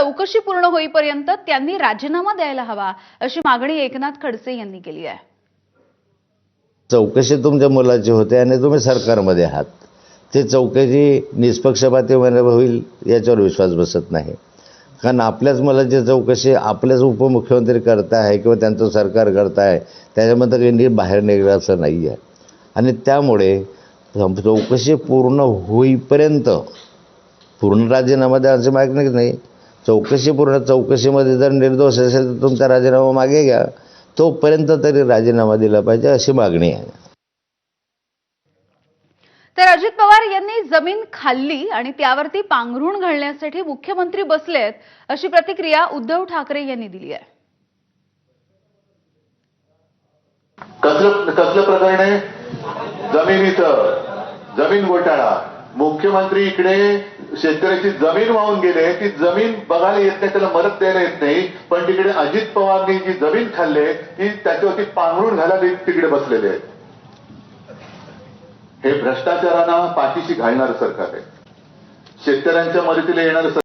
चौकशी पूर्ण होईपर्यंत त्यांनी राजीनामा द्यायला हवा अशी मागणी एकनाथ खडसे यांनी केली आहे. चौकशी तुमच्या मुलाची होते आणि तुम्ही सरकारमध्ये आहात. ते चौकशी निष्पक्षपातीपणे होईल याच्यावर विश्वास बसत नाही. कारण आपल्याच मुलाची चौकशी आपल्याच उपमुख्यमंत्री करताय किंवा त्यांचं सरकार करताय त्याच्यामध्ये काही नीट बाहेर निघलं असं नाही आहे. आणि त्यामुळे चौकशी पूर्ण होईपर्यंत पूर्ण राजीनामा द्यायची मागणी नाही. चौकशी पूर्ण चौकशीमध्ये जर निर्दोष असेल तर तुमचा राजीनामा मागे घ्या. तोपर्यंत तरी राजीनामा दिला पाहिजे अशी मागणी आहे. तर अजित पवार यांनी जमीन खाल्ली आणि त्यावरती पांघरुण घालण्यासाठी मुख्यमंत्री बसलेत अशी प्रतिक्रिया उद्धव ठाकरे यांनी दिली आहे. कसलं कसलं प्रकरण आहे? जमिनीचं जमीन घोटाळा. मुख्यमंत्री इकडे शेतकऱ्याची जमीन वाहून गेले ती जमीन बघायला येत नाही त्याला मदत द्यायला येत नाही पण तिकडे अजित पवारनी जी जमीन खाल्ले ती त्याच्यावरती पांघरून घालायला तिकडे बसलेले आहेत. हे भ्रष्टाचारांना पाठीशी घालणारं सरकार आहे. शेतकऱ्यांच्या मदतीला येणारं